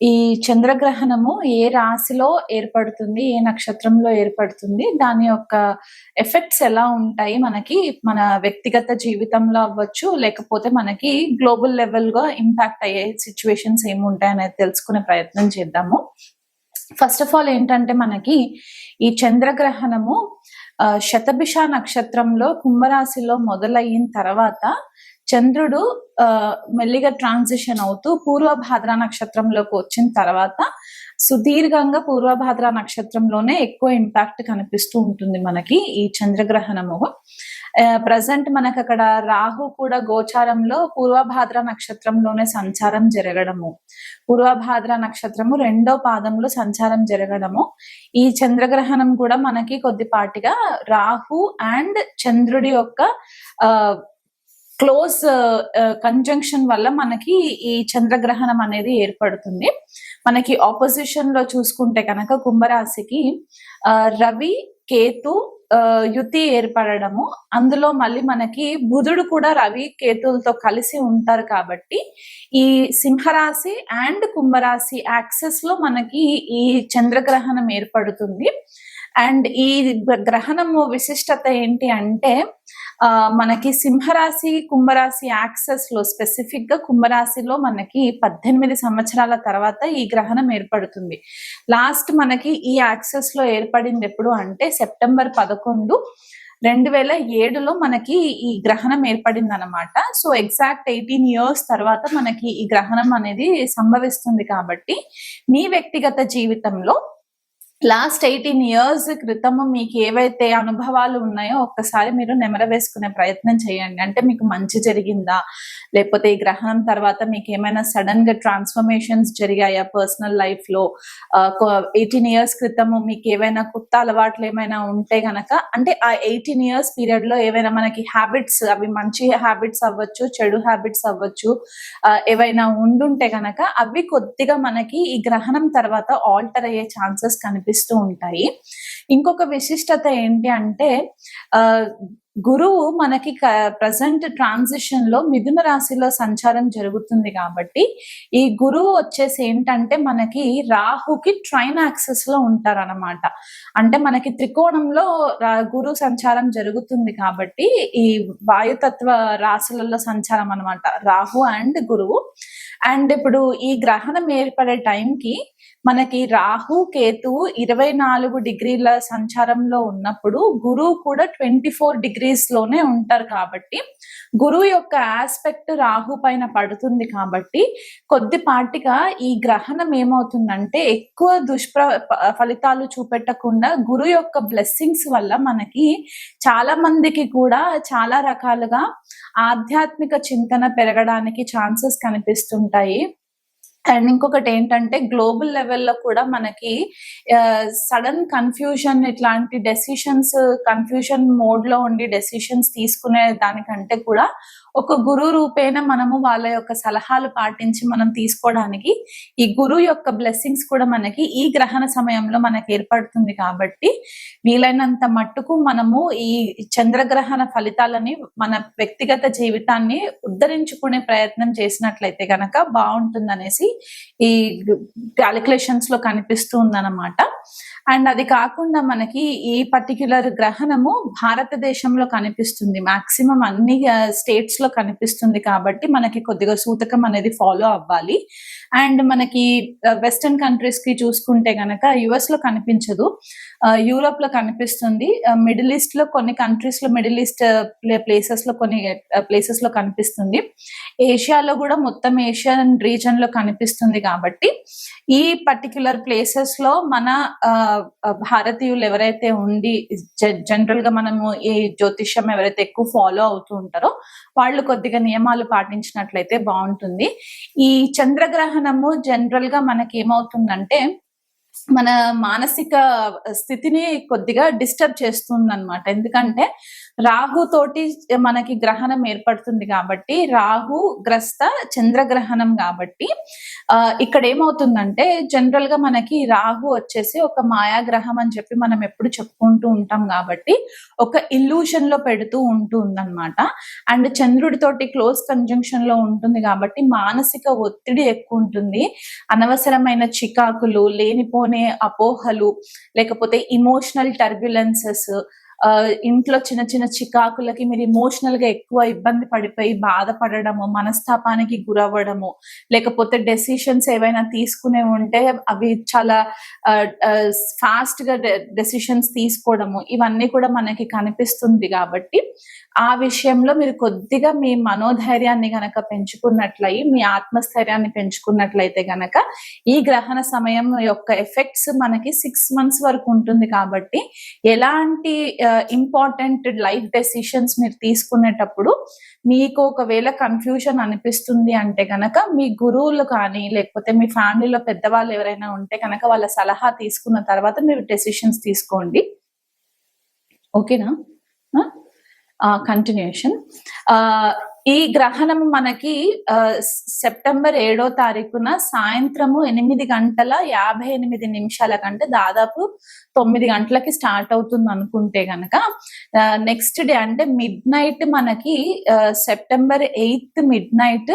ఈ చంద్రగ్రహణము ఏ రాశిలో ఏర్పడుతుంది ఏ నక్షత్రంలో ఏర్పడుతుంది దాని యొక్క ఎఫెక్ట్స్ ఎలా ఉంటాయి మనకి మన వ్యక్తిగత జీవితంలో అవ్వచ్చు లేకపోతే మనకి గ్లోబల్ లెవెల్గా ఇంపాక్ట్ అయ్యే సిచ్యువేషన్స్ ఏముంటాయి అనేది తెలుసుకునే ప్రయత్నం చేద్దాము. ఫస్ట్ ఆఫ్ ఆల్ ఏంటంటే మనకి ఈ చంద్రగ్రహణము ఆ, శతభిష నక్షత్రంలో కుంభరాశిలో మొదలయిన తర్వాత చంద్రుడు ఆ, మెల్లిగా ట్రాన్సిషన్ అవుతూ పూర్వభాద్ర నక్షత్రంలోకి వచ్చిన తర్వాత సుదీర్ఘంగా పూర్వభాద్ర నక్షత్రంలోనే ఎక్కువ ఇంపాక్ట్ కనిపిస్తూ ఉంటుంది మనకి ఈ చంద్రగ్రహణము. ప్రజెంట్ మనకు అక్కడ రాహు కూడా గోచారంలో పూర్వభాద్ర నక్షత్రంలోనే సంచారం జరగడము. పూర్వభాద్ర నక్షత్రము రెండో పాదంలో సంచారం జరగడము. ఈ చంద్రగ్రహణం కూడా మనకి కొద్దిపాటిగా రాహు అండ్ చంద్రుడి యొక్క ఆ క్లోజ్ కంజంక్షన్ వల్ల మనకి ఈ చంద్రగ్రహణం అనేది ఏర్పడుతుంది. మనకి ఆపోజిషన్లో చూసుకుంటే కనుక కుంభరాశికి రవి కేతు యుతి ఏర్పడడము. అందులో మళ్ళీ మనకి బుధుడు కూడా రవి కేతులతో కలిసి ఉంటారు కాబట్టి ఈ సింహరాశి అండ్ కుంభరాశి యాక్సెస్లో మనకి ఈ చంద్రగ్రహణం ఏర్పడుతుంది. అండ్ ఈ గ్రహణము విశిష్టత ఏంటి అంటే మనకి సింహరాశి కుంభరాశి యాక్సెస్లో స్పెసిఫిక్గా కుంభరాశిలో మనకి పద్దెనిమిది సంవత్సరాల తర్వాత ఈ గ్రహణం ఏర్పడుతుంది. లాస్ట్ మనకి ఈ యాక్సెస్లో ఏర్పడింది ఎప్పుడు అంటే సెప్టెంబర్ పదకొండు రెండు వేల ఏడులో మనకి ఈ గ్రహణం ఏర్పడింది అనమాట సో ఎగ్జాక్ట్ ఎయిటీన్ ఇయర్స్ తర్వాత మనకి ఈ గ్రహణం అనేది సంభవిస్తుంది కాబట్టి మీ వ్యక్తిగత జీవితంలో లాస్ట్ ఎయిటీన్ ఇయర్స్ క్రితము మీకు ఏవైతే అనుభవాలు ఉన్నాయో ఒక్కసారి మీరు నెమర వేసుకునే ప్రయత్నం చేయండి. అంటే మీకు మంచి జరిగిందా? లేకపోతే ఈ గ్రహణం తర్వాత మీకు ఏమైనా సడన్గా ట్రాన్స్ఫర్మేషన్స్ జరిగాయా పర్సనల్ లైఫ్లో? ఎయిటీన్ ఇయర్స్ క్రితము మీకు ఏవైనా కొత్త అలవాట్లు ఏమైనా ఉంటే గనక అంటే ఆ ఎయిటీన్ ఇయర్స్ పీరియడ్లో ఏవైనా మనకి హ్యాబిట్స్ అవి మంచి హ్యాబిట్స్ అవ్వచ్చు చెడు హ్యాబిట్స్ అవ్వచ్చు ఏవైనా ఉండుంటే గనక అవి కొద్దిగా మనకి ఈ గ్రహణం తర్వాత ఆల్టర్ అయ్యే ఛాన్సెస్ కనిపిస్తూ ఉంటాయి. ఇంకొక విశిష్టత ఏంటి అంటే ఆ గురువు మనకి ప్రజెంట్ ట్రాన్సిషన్లో మిథున రాశిలో సంచారం జరుగుతుంది కాబట్టి ఈ గురువు వచ్చేసి ఏంటంటే మనకి రాహుకి ట్రైన్ యాక్సెస్లో ఉంటారన్నమాట. అంటే మనకి త్రికోణంలో గురు సంచారం జరుగుతుంది కాబట్టి ఈ వాయుతత్వ రాశులలో సంచారం అన్నమాట. రాహు అండ్ గురువు. అండ్ ఇప్పుడు ఈ గ్రహణం ఏర్పడే టైంకి మనకి రాహు కేతు ఇరవై నాలుగు డిగ్రీల సంచారంలో ఉన్నప్పుడు గురువు కూడా ట్వంటీ ఫోర్ డిగ్రీస్లోనే ఉంటారు కాబట్టి గురువు యొక్క ఆస్పెక్ట్ రాహు పైన పడుతుంది కాబట్టి కొద్దిపాటిగా ఈ గ్రహణం ఏమవుతుందంటే ఎక్కువ దుష్ప్ర ఫలితాలు చూపెట్టకుండా గురు యొక్క బ్లెస్సింగ్స్ వల్ల మనకి చాలా మందికి కూడా చాలా రకాలుగా ఆధ్యాత్మిక చింతన పెరగడానికి ఛాన్సెస్ కనిపిస్తుంటాయి. అండ్ ఇంకొకటి ఏంటంటే గ్లోబల్ లెవెల్లో కూడా మనకి సడన్ కన్ఫ్యూజన్ ఇట్లాంటి డెసిషన్స్ కన్ఫ్యూజన్ మోడ్లో ఉండి డెసిషన్స్ తీసుకునే దానికంటే కూడా ఒక గురు రూపేణ మనము వాళ్ళ యొక్క సలహాలు పాటించి మనం తీసుకోవడానికి ఈ గురువు యొక్క బ్లెస్సింగ్స్ కూడా మనకి ఈ గ్రహణ సమయంలో మనకి ఏర్పడుతుంది కాబట్టి వీలైనంత మట్టుకు మనము ఈ చంద్రగ్రహణ ఫలితాలని మన వ్యక్తిగత జీవితాన్ని ఉద్ధరించుకునే ప్రయత్నం చేసినట్లయితే గనక బాగుంటుందనేసి ఈ క్యాలిక్యులేషన్స్లో కనిపిస్తూ ఉందన్నమాట. అండ్ అది కాకుండా మనకి ఈ పర్టిక్యులర్ గ్రహణము భారతదేశంలో కనిపిస్తుంది. మాక్సిమం అన్ని స్టేట్స్లో కనిపిస్తుంది కాబట్టి మనకి కొద్దిగా సూతకం అనేది ఫాలో అవ్వాలి. అండ్ మనకి వెస్టర్న్ కంట్రీస్కి చూసుకుంటే గనక యుఎస్లో కనిపించదు. యూరోప్లో కనిపిస్తుంది. మిడిల్ ఈస్ట్లో కొన్ని కంట్రీస్లో మిడిల్ ఈస్ట్ ప్లేసెస్లో కొన్ని ప్లేసెస్లో కనిపిస్తుంది. ఏషియాలో కూడా మొత్తం ఏషియన్ రీజన్లో కనిపిస్తుంది కాబట్టి ఈ పర్టిక్యులర్ ప్లేసెస్లో మన భారతీయులు ఎవరైతే ఉండి జనరల్గా మనము ఈ జ్యోతిష్యం ఎవరైతే ఎక్కువ ఫాలో అవుతూ ఉంటారో వాళ్ళు కొద్దిగా నియమాలు పాటించినట్లయితే బాగుంటుంది. ఈ చంద్రగ్రహణము జనరల్గా మనకి ఏమవుతుందంటే మన మానసిక స్థితిని కొద్దిగా డిస్టర్బ్ చేస్తుంది అనమాట ఎందుకంటే రాహు తోటి మనకి గ్రహణం ఏర్పడుతుంది కాబట్టి రాహు గ్రస్త చంద్రగ్రహణం కాబట్టి ఆ, ఇక్కడ ఏమవుతుందంటే జనరల్గా మనకి రాహు వచ్చేసి ఒక మాయాగ్రహం అని చెప్పి మనం ఎప్పుడు చెప్పుకుంటూ ఉంటాం కాబట్టి ఒక ఇల్యూషన్లో పెడుతూ ఉంటుందన్నమాట. అండ్ చంద్రుడితోటి క్లోజ్ కంజంక్షన్లో ఉంటుంది కాబట్టి మానసిక ఒత్తిడి ఎక్కువ ఉంటుంది. అనవసరమైన చికాకులు లేనిపోని అపోహలు లేకపోతే ఇమోషనల్ టర్బ్యులెన్సెస్ ఇంట్లో చిన్న చిన్న చికాకులకి మీరు ఇమోషనల్గా ఎక్కువ ఇబ్బంది పడిపోయి బాధపడడము మనస్తాపానికి గురవ్వడము లేకపోతే డెసిషన్స్ ఏవైనా తీసుకునే ఉంటే అవి చాలా ఫాస్ట్గా డెసిషన్స్ తీసుకోవడము ఇవన్నీ కూడా మనకి కనిపిస్తుంది కాబట్టి ఆ విషయంలో మీరు కొద్దిగా మీ మనోధైర్యాన్ని గనక పెంచుకున్నట్లయి మీ ఆత్మస్థైర్యాన్ని పెంచుకున్నట్లయితే గనక ఈ గ్రహణ సమయం యొక్క ఎఫెక్ట్స్ మనకి సిక్స్ మంత్స్ వరకు ఉంటుంది కాబట్టి ఎలాంటి ఇంపార్టెంట్ లైఫ్ డెసిషన్స్ మీరు తీసుకునేటప్పుడు మీకు ఒకవేళ కన్ఫ్యూజన్ అనిపిస్తుంది అంటే గనక మీ గురువులు కానీ లేకపోతే మీ ఫ్యామిలీలో పెద్దవాళ్ళు ఎవరైనా ఉంటే కనుక వాళ్ళ సలహా తీసుకున్న తర్వాత మీరు డెసిషన్స్ తీసుకోండి. ఓకేనా కంటిన్యూషన్ ఈ గ్రహణం మనకి ఆ, సెప్టెంబర్ ఏడో తారీఖున సాయంత్రము ఎనిమిది గంటల యాభై ఎనిమిది నిమిషాల కంటే దాదాపు తొమ్మిది గంటలకి స్టార్ట్ అవుతుంది అనుకుంటే గనక నెక్స్ట్ డే అంటే మిడ్ నైట్ మనకి ఆ, September eighth midnight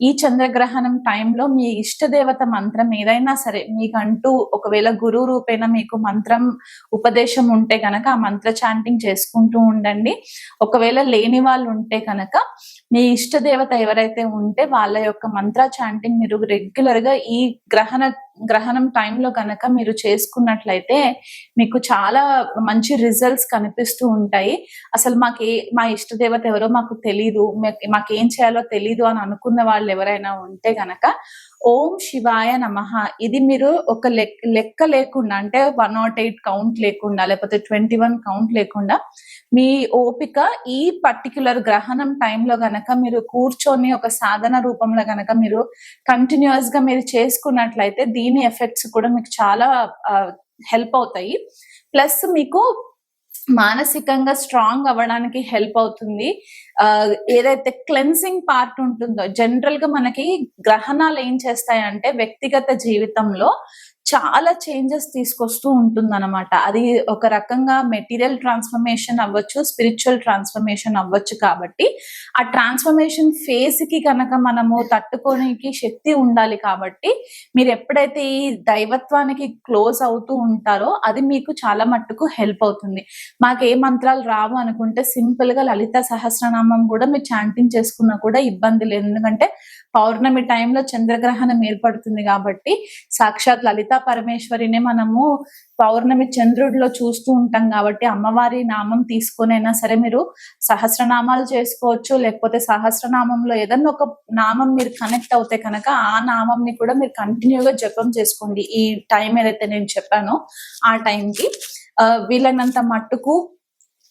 ఈ చంద్రగ్రహణం టైంలో మీ ఇష్టదేవత మంత్రం ఏదైనా సరే మీకంటూ ఒకవేళ గురువు రూపేణ మీకు మంత్రం ఉపదేశం ఉంటే కనుక ఆ మంత్ర చాంటింగ్ చేసుకుంటూ ఉండండి. ఒకవేళ లేని వాళ్ళు ఉంటే కనుక మీ ఇష్టదేవత ఎవరైతే ఉంటే వాళ్ళ యొక్క మంత్ర చాంటింగ్ మీరు రెగ్యులర్గా ఈ గ్రహణ గ్రహణం టైంలో కనుక మీరు చేసుకున్నట్లయితే మీకు చాలా మంచి రిజల్ట్స్ కనిపిస్తూ ఉంటాయి. అసలు మాకు మా ఇష్టదేవత ఎవరో మాకు తెలీదు. మాకు- మాకేం చేయాలో తెలీదు అని అనుకున్న వాళ్ళు ఎవరైనా ఉంటే గనక ఓం శివాయ నమః. ఇది మీరు ఒక లెక్క లెక్క లేకుండా అంటే వన్ నాట్ ఎయిట్ కౌంట్ లేకుండా లేకపోతే ట్వంటీ వన్ కౌంట్ లేకుండా మీ ఓపిక ఈ పర్టిక్యులర్ గ్రహణం టైంలో గనక మీరు కూర్చొని ఒక సాధన రూపంలో గనక మీరు కంటిన్యూస్గా మీరు చేసుకున్నట్లయితే దీని ఎఫెక్ట్స్ కూడా మీకు చాలా హెల్ప్ అవుతాయి. ప్లస్ మీకు మానసికంగా స్ట్రాంగ్ అవ్వడానికి హెల్ప్ అవుతుంది. ఆ, ఏదైతే క్లెన్సింగ్ పార్ట్ ఉంటుందో జనరల్గా మనకి గ్రహణాలు ఏం చేస్తాయంటే వ్యక్తిగత జీవితంలో చాలా చేంజెస్ తీసుకొస్తూ ఉంటుంది అనమాట అది ఒక రకంగా మెటీరియల్ ట్రాన్స్ఫర్మేషన్ అవ్వచ్చు స్పిరిచువల్ ట్రాన్స్ఫర్మేషన్ అవ్వచ్చు కాబట్టి ఆ ట్రాన్స్ఫర్మేషన్ ఫేజ్కి కనుక మనము తట్టుకోనికి శక్తి ఉండాలి కాబట్టి మీరు ఎప్పుడైతే ఈ దైవత్వానికి క్లోజ్ అవుతూ ఉంటారో అది మీకు చాలా మట్టుకు హెల్ప్ అవుతుంది. మాకు ఏ మంత్రాలు రావు అనుకుంటే సింపుల్గా లలిత సహస్రనామం కూడా మీరు చాంటింగ్ చేసుకున్నా కూడా ఇబ్బంది లేదు. ఎందుకంటే పౌర్ణమి టైంలో చంద్రగ్రహణం ఏర్పడుతుంది కాబట్టి సాక్షాత్ లలిత పరమేశ్వరిని మనము పౌర్ణమి చంద్రుడిలో చూస్తూ ఉంటాం కాబట్టి అమ్మవారి నామం తీసుకునైనా సరే మీరు సహస్రనామాలు చేసుకోవచ్చు లేకపోతే సహస్రనామంలో ఏదన్నా ఒక నామం మీరు కనెక్ట్ అవుతే కనుక ఆ నామంని కూడా మీరు కంటిన్యూగా జపం చేసుకోండి. ఈ టైం ఏదైతే నేను చెప్పానో ఆ టైంకి వీలైనంత మట్టుకు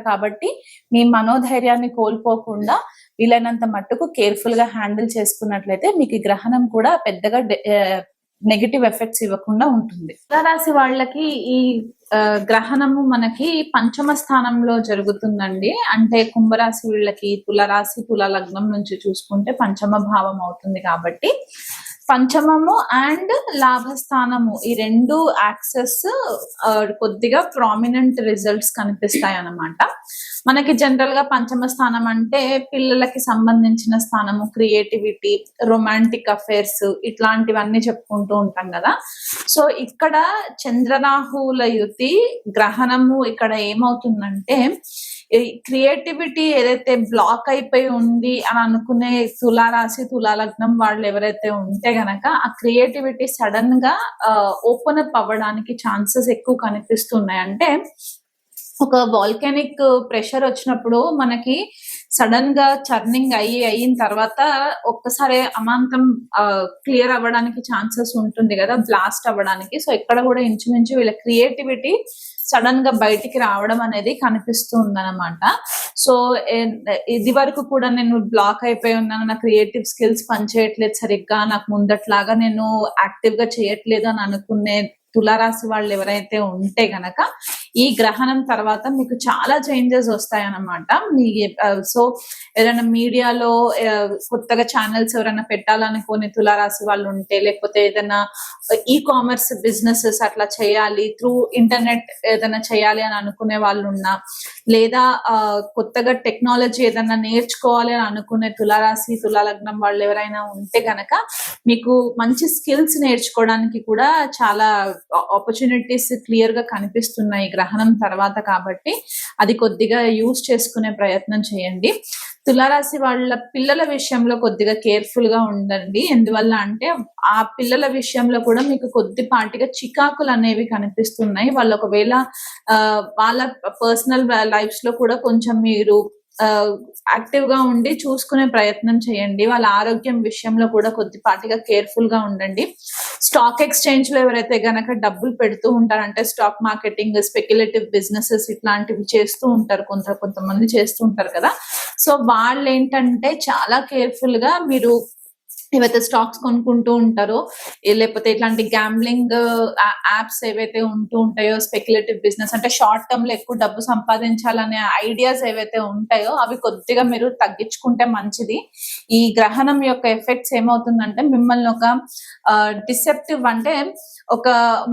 కాబట్టి మీ మనోధైర్యాన్ని కోల్పోకుండా వీలైనంత మట్టుకు కేర్ఫుల్గా హ్యాండిల్ చేసుకున్నట్లయితే మీకు గ్రహణం కూడా పెద్దగా నెగిటివ్ ఎఫెక్ట్స్ ఇవ్వకుండా ఉంటుంది. రాశి వాళ్ళకి ఈ గ్రహణము మనకి పంచమ స్థానంలో జరుగుతుందండి. అంటే కుంభరాశి వీళ్ళకి తులరాశి తుల లగ్నం నుంచి చూసుకుంటే పంచమ భావం అవుతుంది కాబట్టి పంచమము అండ్ లాభస్థానము. ఈ రెండు యాక్సెస్ కొద్దిగా ప్రామినెంట్ రిజల్ట్స్ కనిపిస్తాయి అన్నమాట మనకి జనరల్గా పంచమ స్థానం అంటే పిల్లలకి సంబంధించిన స్థానము క్రియేటివిటీ రొమాంటిక్ అఫైర్స్ ఇట్లాంటివన్నీ చెప్పుకుంటూ ఉంటాం కదా. సో ఇక్కడ చంద్రరాహుల యుతి గ్రహణము ఇక్కడ ఏమవుతుందంటే క్రియేటివిటీ ఏదైతే బ్లాక్ అయిపోయి ఉంది అని అనుకునే తులారాశి తులాలగ్నం వాళ్ళు ఎవరైతే ఉంటే గనక ఆ క్రియేటివిటీ సడన్గా ఓపెన్ అప్ అవ్వడానికి ఛాన్సెస్ ఎక్కువ కనిపిస్తున్నాయి. అంటే ఒక వాల్కానిక్ ప్రెషర్ వచ్చినప్పుడు మనకి సడన్గా చర్నింగ్ అయ్యి అయిన తర్వాత ఒక్కసారి అమాంతం క్లియర్ అవ్వడానికి ఛాన్సెస్ ఉంటుంది కదా బ్లాస్ట్ అవ్వడానికి. సో ఇక్కడ కూడా ఇంచుమించు వీళ్ళ క్రియేటివిటీ సడన్గా బయటికి రావడం అనేది కనిపిస్తుంది అనమాట సో ఇది వరకు కూడా నేను బ్లాక్ అయిపోయి ఉన్నాను నా క్రియేటివ్ స్కిల్స్ పనిచేయట్లేదు సరిగ్గా నాకు ముందట్లాగా నేను యాక్టివ్గా చేయట్లేదు అని అనుకునే తులారాశి వాళ్ళు ఎవరైతే ఉంటే గనక ఈ గ్రహణం తర్వాత మీకు చాలా చేంజెస్ వస్తాయన్నమాట. మీ సో ఏదైనా మీడియాలో కొత్తగా ఛానల్స్ ఎవరైనా పెట్టాలనుకునే తులారాశి వాళ్ళు ఉంటే లేకపోతే ఏదైనా ఈ కామర్స్ బిజినెసెస్ అట్లా చేయాలి త్రూ ఇంటర్నెట్ ఏదైనా చేయాలి అని అనుకునే వాళ్ళు ఉన్నా లేదా కొత్తగా టెక్నాలజీ ఏదైనా నేర్చుకోవాలి అని అనుకునే తులారాశి తులాలగ్నం వాళ్ళు ఎవరైనా ఉంటే గనక మీకు మంచి స్కిల్స్ నేర్చుకోవడానికి కూడా చాలా ఆపర్చునిటీస్ క్లియర్గా కనిపిస్తున్నాయి గ్రహణం తర్వాత కాబట్టి అది కొద్దిగా యూజ్ చేసుకునే ప్రయత్నం చేయండి. తులారాశి వాళ్ళ పిల్లల విషయంలో కొద్దిగా కేర్ఫుల్గా ఉండండి. ఎందువల్ల అంటే ఆ పిల్లల విషయంలో కూడా మీకు కొద్దిపాటిగా చికాకులు అనేవి కనిపిస్తున్నాయి. వాళ్ళు ఒకవేళ వాళ్ళ పర్సనల్ లైఫ్స్లో కూడా కొంచెం మీరు యాక్టివ్గా ఉండి చూసుకునే ప్రయత్నం చేయండి. వాళ్ళ ఆరోగ్యం విషయంలో కూడా కొద్దిపాటిగా కేర్ఫుల్గా ఉండండి. స్టాక్ ఎక్స్చేంజ్లో ఎవరైతే గనక డబ్బులు పెడుతూ ఉంటారంటే స్టాక్ మార్కెటింగ్ స్పెక్యులేటివ్ బిజినెసెస్ ఇట్లాంటివి చేస్తూ ఉంటారు. కొంత కొంతమంది చేస్తూ ఉంటారు కదా. సో వాళ్ళు ఏంటంటే చాలా కేర్ఫుల్గా మీరు ఏవైతే స్టాక్స్ కొనుక్కుంటూ ఉంటారో లేకపోతే ఇట్లాంటి గ్యాంబ్లింగ్ యాప్స్ ఏవైతే ఉంటూ ఉంటాయో స్పెక్యులేటివ్ బిజినెస్ అంటే షార్ట్ టర్మ్లో ఎక్కువ డబ్బు సంపాదించాలనే ఐడియాస్ ఏవైతే ఉంటాయో అవి కొద్దిగా మీరు తగ్గించుకుంటే మంచిది. ఈ గ్రహణం యొక్క ఎఫెక్ట్స్ ఏమవుతుందంటే మిమ్మల్ని ఒక డిసెప్టివ్ అంటే ఒక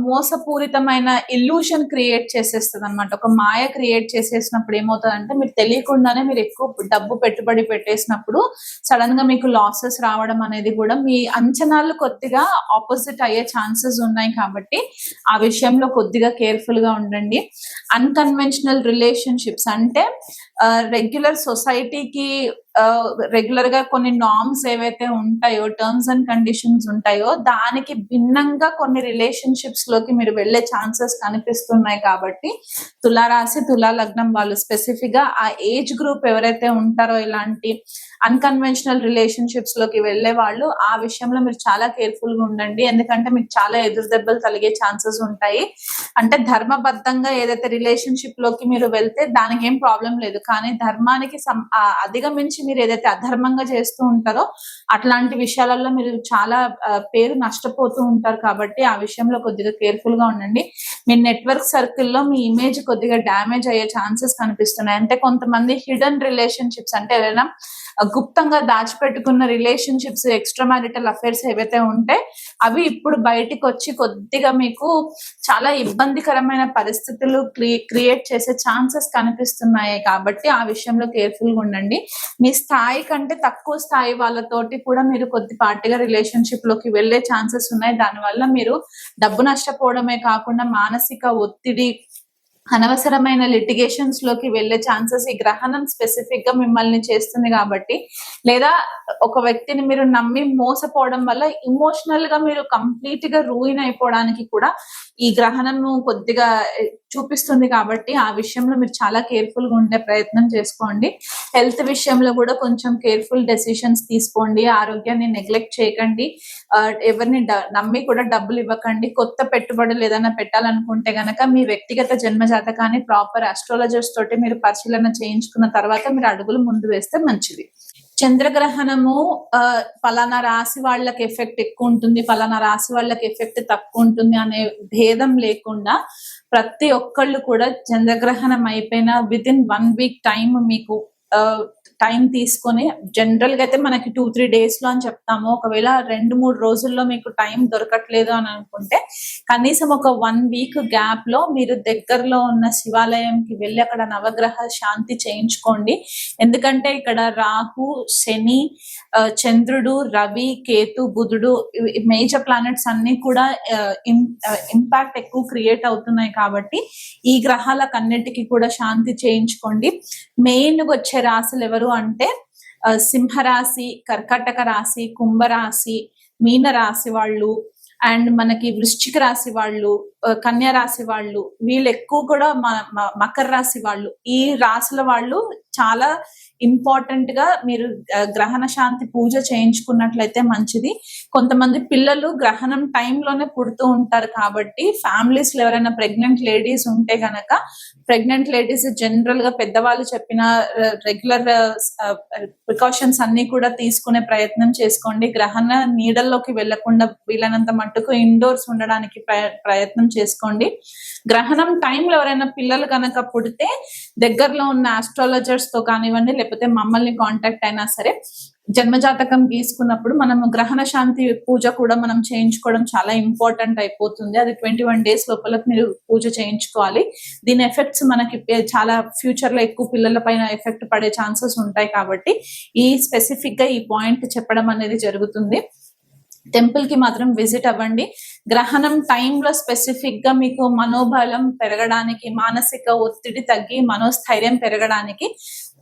మోసపూరితమైన ఇల్యూషన్ క్రియేట్ చేసేస్తుంది అనమాట ఒక మాయ క్రియేట్ చేసేసినప్పుడు ఏమవుతుందంటే మీరు తెలియకుండానే మీరు ఎక్కువ డబ్బు పెట్టుబడి పెట్టేసినప్పుడు సడన్గా మీకు లాసెస్ రావడం అనేది కూడా మీ అంచనాలు కొద్దిగా ఆపోజిట్ అయ్యే ఛాన్సెస్ ఉన్నాయి కాబట్టి ఆ విషయంలో కొద్దిగా కేర్ఫుల్గా ఉండండి. అన్కన్వెన్షనల్ రిలేషన్షిప్స్ అంటే uh, రెగ్యులర్ సొసైటీకి రెగ్యులర్గా కొన్ని నామ్స్ ఏవైతే ఉంటాయో టర్మ్స్ అండ్ కండిషన్స్ ఉంటాయో దానికి భిన్నంగా కొన్ని రిలేషన్షిప్స్లోకి మీరు వెళ్ళే ఛాన్సెస్ కనిపిస్తున్నాయి కాబట్టి తులారాశి తులా లగ్నం వాళ్ళు స్పెసిఫిక్గా ఆ ఏజ్ గ్రూప్ ఎవరైతే ఉంటారో ఇలాంటి అన్కన్వెన్షనల్ రిలేషన్షిప్స్లోకి వెళ్ళే వాళ్ళు ఆ విషయంలో మీరు చాలా కేర్ఫుల్గా ఉండండి. ఎందుకంటే మీకు చాలా ఎదురు దెబ్బలు కలిగే ఛాన్సెస్ ఉంటాయి. అంటే ధర్మబద్ధంగా ఏదైతే రిలేషన్షిప్లోకి మీరు వెళ్తే దానికి ఏం ప్రాబ్లం లేదు. కానీ ధర్మానికి అధిగమించి మీరు ఏదైతే అధర్మంగా చేస్తూ ఉంటారో అట్లాంటి విషయాలలో మీరు చాలా పేరు నష్టపోతూ ఉంటారు కాబట్టి ఆ విషయంలో కొద్దిగా కేర్ఫుల్గా ఉండండి. మీ నెట్వర్క్ సర్కిల్లో మీ ఇమేజ్ కొద్దిగా డ్యామేజ్ అయ్యే ఛాన్సెస్ కనిపిస్తున్నాయి. అంటే కొంతమంది హిడెన్ రిలేషన్షిప్స్ అంటే ఎవరైనా గుప్తంగా దాచిపెట్టుకున్న రిలేషన్షిప్స్ ఎక్స్ట్రా మ్యారిటల్ అఫైర్స్ ఏవైతే ఉంటే అవి ఇప్పుడు బయటికి వచ్చి కొద్దిగా మీకు చాలా ఇబ్బందికరమైన పరిస్థితులు క్రియేట్ చేసే ఛాన్సెస్ కనిపిస్తున్నాయి. కాబట్టి ఆ విషయంలో కేర్ఫుల్గా ఉండండి. మీ స్థాయి కంటే తక్కువ స్థాయి వాళ్ళతోటి కూడా మీరు కొద్దిపాటిగా రిలేషన్షిప్లోకి వెళ్ళే ఛాన్సెస్ ఉన్నాయి. దానివల్ల మీరు డబ్బు నష్టపోవడమే కాకుండా మానసిక ఒత్తిడి అనవసరమైన లిటిగేషన్స్లోకి వెళ్ళే ఛాన్సెస్ ఈ గ్రహణం స్పెసిఫిక్గా మిమ్మల్ని చేస్తుంది కాబట్టి లేదా ఒక వ్యక్తిని మీరు నమ్మి మోసపోవడం వల్ల ఇమోషనల్గా మీరు కంప్లీట్గా రూయిన్ అయిపోవడానికి కూడా ఈ గ్రహణము కొద్దిగా చూపిస్తుంది కాబట్టి ఆ విషయంలో మీరు చాలా కేర్ఫుల్గా ఉండే ప్రయత్నం చేసుకోండి. హెల్త్ విషయంలో కూడా కొంచెం కేర్ఫుల్ డెసిషన్స్ తీసుకోండి. ఆరోగ్యాన్ని నెగ్లెక్ట్ చేయకండి. ఎవరిని నమ్మి కూడా డబ్బులు ఇవ్వకండి. కొత్త పెట్టుబడులు ఏదైనా పెట్టాలనుకుంటే గనక మీ వ్యక్తిగత జన్మ జాతకాన్ని ప్రాపర్ అస్ట్రాలజర్స్ తోటి మీరు పరిశీలన చేయించుకున్న తర్వాత మీరు అడుగులు ముందు వేస్తే మంచిది. చంద్రగ్రహణము ఫలానా రాశి వాళ్ళకి ఎఫెక్ట్ ఎక్కువ ఉంటుంది. ఫలానా రాశి వాళ్ళకి ఎఫెక్ట్ తక్కువ ఉంటుంది అనే భేదం లేకుండా ప్రతి ఒక్కళ్ళు కూడా చంద్రగ్రహణం అయిపోయిన within one week time మీకు uh, టైం తీసుకొని జనరల్గా అయితే మనకి టూ త్రీ డేస్లో అని చెప్తాము. ఒకవేళ రెండు మూడు రోజుల్లో మీకు టైం దొరకట్లేదు అని అనుకుంటే కనీసం ఒక వన్ వీక్ గ్యాప్లో మీరు దగ్గరలో ఉన్న శివాలయంకి వెళ్ళి అక్కడ నవగ్రహ శాంతి చేయించుకోండి. ఎందుకంటే ఇక్కడ రాహు శని చంద్రుడు రవి కేతు బుధుడు మేజర్ ప్లానెట్స్ అన్ని కూడా ఇంపాక్ట్ ఎక్కువ క్రియేట్ అవుతున్నాయి కాబట్టి ఈ గ్రహాలకన్నిటికీ కూడా శాంతి చేయించుకోండి. మెయిన్ వచ్చే రాశులు ఎవరు అంటే ఆ, సింహరాశి కర్కటక రాశి కుంభరాశి మీన రాశి వాళ్ళు అండ్ మనకి వృశ్చిక రాశి వాళ్ళు కన్యా రాశి వాళ్ళు వీళ్ళు ఎక్కువ కూడా మ- మ- మకర రాశి వాళ్ళు. ఈ రాశుల వాళ్ళు చాలా ఇంపార్టెంట్గా మీరు గ్రహణ శాంతి పూజ చేయించుకున్నట్లయితే మంచిది. కొంతమంది పిల్లలు గ్రహణం టైంలోనే పుడుతూ ఉంటారు కాబట్టి ఫ్యామిలీస్లో ఎవరైనా ప్రెగ్నెంట్ లేడీస్ ఉంటే గనక ప్రెగ్నెంట్ లేడీస్ జనరల్గా పెద్దవాళ్ళు చెప్పిన రెగ్యులర్ ప్రికాషన్స్ అన్ని కూడా తీసుకునే ప్రయత్నం చేసుకోండి. గ్రహణ నీడల్లోకి వెళ్ళకుండా వీలైనంత మట్టుకు ఇండోర్స్ ఉండడానికి ప్రయత్నం చేసుకోండి. గ్రహణం టైంలో ఎవరైనా పిల్లలు కనుక పుడితే దగ్గరలో ఉన్న ఆస్ట్రాలజర్స్తో కానివ్వండి లేకపోతే మమ్మల్ని కాంటాక్ట్ అయినా సరే జన్మజాతకం గీసుకున్నప్పుడు మనం గ్రహణ శాంతి పూజ కూడా మనం చేయించుకోవడం చాలా ఇంపార్టెంట్ అయిపోతుంది. అది ట్వంటీ వన్ డేస్ లోపల మీరు పూజ చేయించుకోవాలి. దీని ఎఫెక్ట్స్ మనకి చాలా ఫ్యూచర్లో ఎక్కువ పిల్లల పైన ఎఫెక్ట్ పడే ఛాన్సెస్ ఉంటాయి కాబట్టి ఈ స్పెసిఫిక్గా ఈ పాయింట్ చెప్పడం అనేది జరుగుతుంది. టెంపుల్కి మాత్రం విజిట్ అవ్వండి. గ్రహణం టైంలో స్పెసిఫిక్గా మీకు మనోబలం పెరగడానికి మానసిక ఒత్తిడి తగ్గి మనోస్థైర్యం పెరగడానికి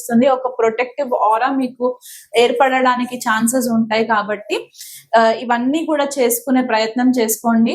కనిపిస్తుంది ఒక ప్రొటెక్టివ్ ఆరా మీకు ఏర్పడడానికి ఛాన్సెస్ ఉంటాయి కాబట్టి ఇవన్నీ కూడా చేసుకునే ప్రయత్నం చేసుకోండి.